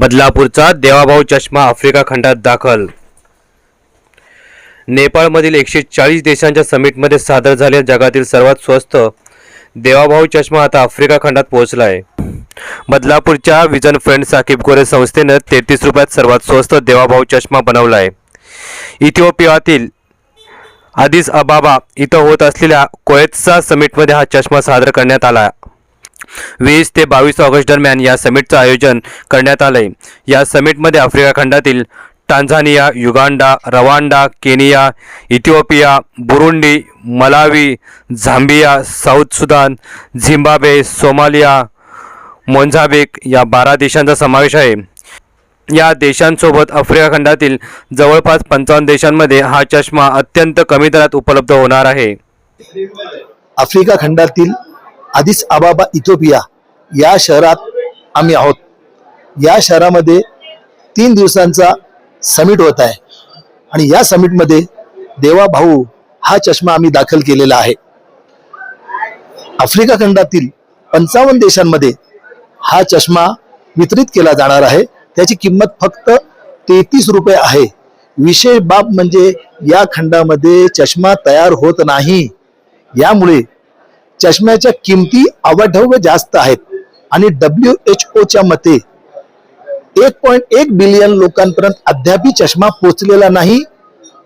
बदलापूरचा देवाभाऊ चष्मा आफ्रिका खंडात दाखल. नेपाळमधील एकशे चाळीस देशांच्या समिटमध्ये सादर झालेल्या जगातील सर्वात स्वस्त देवाभाऊ चष्मा आता आफ्रिका खंडात पोहोचला आहे बदलापूरच्या विजन फ्रेंड साकीब गोरे संस्थेनं तेहतीस रुपयात सर्वात स्वस्त देवाभाऊ चष्मा बनवला आहे इथिओपियातील आदिस अबाबा इथं होत असलेल्या कोएत्सा समिटमध्ये हा चष्मा सादर करण्यात आला. वीस ते बावीस ऑगस्ट दरम्यान या समिटचं आयोजन करण्यात आलंय. या समिटमध्ये आफ्रिका खंडातील Tanzania Uganda Rwanda Kenya Ethiopia Burundi Malawi Zambia South Sudan Zimbabwe Somalia Mozambique या बारा देशांचा समावेश आहे. या देशांसोबत आफ्रिका खंडातील जवळपास पंचावन्न देशांमध्ये हा चष्मा अत्यंत कमी दरात उपलब्ध होणार आहे. आफ्रिका खंडातील आधीच अबाबा इथोपिया या शहरात आम्ही आहोत. या शहरामध्ये तीन दिवसांचा समिट होत आहे. आणि या समिटमध्ये देवा भाऊ हा चष्मा आम्ही दाखल केलेला आहे. आफ्रिका खंडातील पंचावन्न देशांमध्ये हा चष्मा वितरित केला जाणार आहे. त्याची किंमत फक्त तेहतीस रुपये आहे. विशेष बाब म्हणजे या खंडामध्ये चष्मा तयार होत नाही. यामुळे चष्म्याच्या किमती अवाढव्य जास्त आहेत. आणि डब्ल्यू एच ओच्या मते एक पॉईंट एक बिलियन लोकांपर्यंत अद्यापही चष्मा पोचलेला नाही.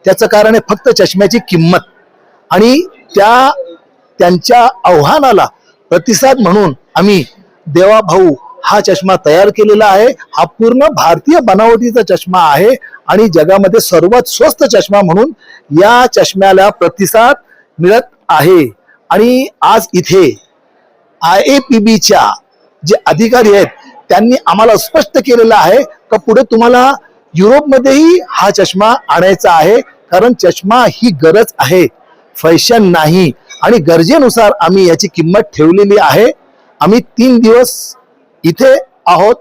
त्याचं कारण आहे फक्त चष्म्याची किंमत. आणि त्या त्यांच्या आव्हानाला प्रतिसाद म्हणून आम्ही देवा भाऊ हा चष्मा तयार केलेला आहे. हा पूर्ण भारतीय बनावटीचा चष्मा आहे. आणि जगामध्ये सर्वात स्वस्त चष्मा म्हणून या चष्म्याला प्रतिसाद मिळत आहे. आणि आज इथे आय ए पी बीच्या जे अधिकारी आहेत त्यांनी आम्हाला स्पष्ट केलेलं आहे का पुढे तुम्हाला युरोपमध्येही हा चष्मा आणायचा आहे कारण चष्मा ही गरज आहे फॅशन नाही. आणि गरजेनुसार आम्ही याची किंमत ठेवलेली आहे. आम्ही तीन दिवस इथे आहोत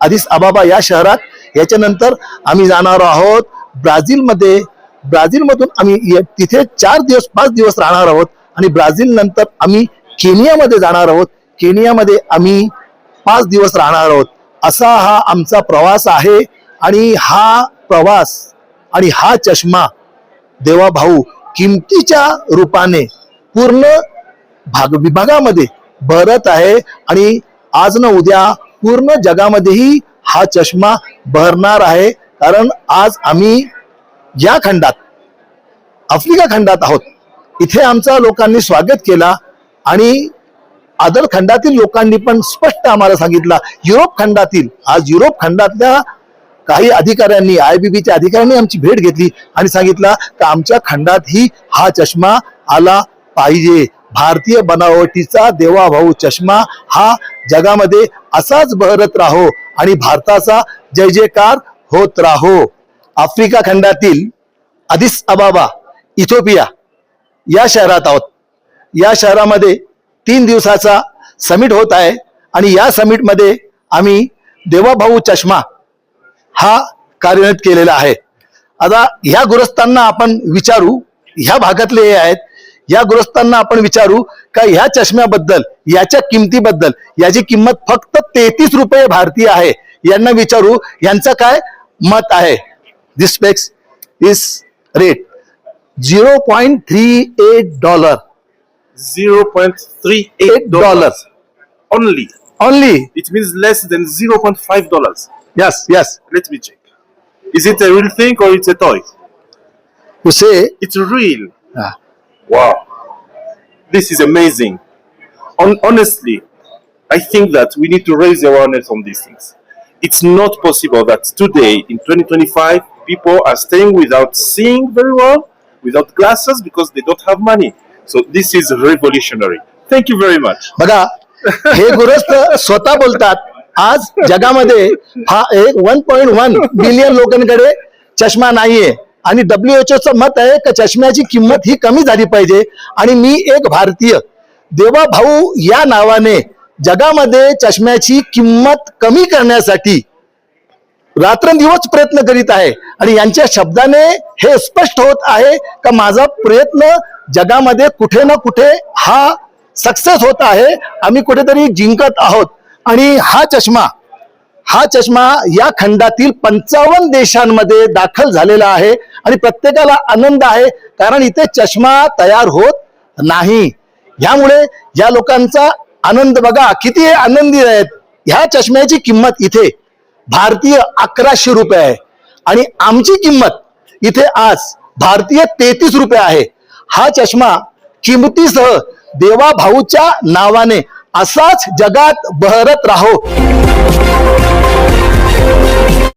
आधीच अबाबा या शहरात. याच्यानंतर आम्ही जाणार आहोत ब्राझीलमध्ये. ब्राझीलमधून आम्ही ये- तिथे चार दिवस पाच दिवस राहणार आहोत. आणि ब्राझील नंतर आम्ही केनियामध्ये जाणार आहोत. केनियामध्ये आम्ही पाच दिवस राहणार आहोत. असा हा आमचा प्रवास आहे आणि हा प्रवास आणि हा चष्मा देवा भाऊ किमतीच्या रूपाने पूर्ण भाग विभागामध्ये भरत आहे आणि आज न उद्या पूर्ण जगामध्येही हा चष्मा भरणार आहे. कारण आज आम्ही या खंडात आफ्रिका खंडात आहोत. इथे आमचा लोकांनी स्वागत केला आणि आदर खंडातील लोकांनी पण स्पष्ट आम्हाला सांगितलं. युरोप खंडातील आज युरोप खंडातल्या काही अधिकाऱ्यांनी आय बी बीच्या अधिकाऱ्यांनी आमची भेट घेतली आणि सांगितलं की आमच्या खंडातही हा चष्मा आला पाहिजे. भारतीय बनावटीचा देवाभाऊ चष्मा हा जगामध्ये असाच बहरत राहो आणि भारताचा जय जयकार होत राहो. आफ्रिका खंडातील अदिस अबाबा इथोपिया. या शहरात आहोत. या शहरामध्ये तीन दिवसाचा समिट होत आहे आणि या समिटमध्ये आम्ही देवाभाऊ चष्मा हा कार्यरत केलेला आहे. आता ह्या गुरस्तांना आपण विचारू ह्या भागातले हे आहेत या गुरस्तांना आपण विचारू का ह्या चष्म्याबद्दल याच्या किमतीबद्दल याची किंमत फक्त तेहतीस रुपये भारतीय आहे यांना विचारू यांचं काय मत आहे? This specs is rate 0.38 dollar. 0.38 dollars. Only. Only. It means less than 0.5 dollars. Yes, yes. Let me check. Is it a real thing or it's a toy? You say it's real. Ah. Wow. This is amazing. Honestly, I think that we need to raise awareness on these things. It's not possible that today in 2025 people are staying without seeing very well without glasses, because they don't have money. So this is revolutionary. Thank you very much. बघा हे गुरस्त स्वतः बोलतात आज जगामध्ये हा एक one point one billion लोकांकडे चष्मा नाहीये आणि डब्ल्यू च चं मत आहे की चष्म्याची किंमत ही कमी झाली पाहिजे आणि मी एक भारतीय देवा भाऊ या नावाने जगामध्ये चष्म्याची किंमत कमी करण्यासाठी रात्रंदिवस प्रयत्न करीत आहे आणि यांच्या शब्दाने हे स्पष्ट होत आहे का माझा प्रयत्न जगामध्ये कुठे ना कुठे हा सक्सेस होत आहे. आम्ही कुठेतरी जिंकत आहोत. आणि हा चष्मा हा चष्मा या खंडातील पंचावन्न देशांमध्ये दाखल झालेला आहे. आणि प्रत्येकाला आनंद आहे कारण इथे चष्मा तयार होत नाही. यामुळे या लोकांचा आनंद बघा किती आनंदी आहेत. ह्या चष्म्याची किंमत इथे भारतीय अकराशे रुपये आहे. आणि आमची किंमत इथे आज भारतीय तेहतीस रुपये आहे. हा चष्मा किंमतीसह देवा भाऊच्या नावाने असाच जगात बहरत राहो.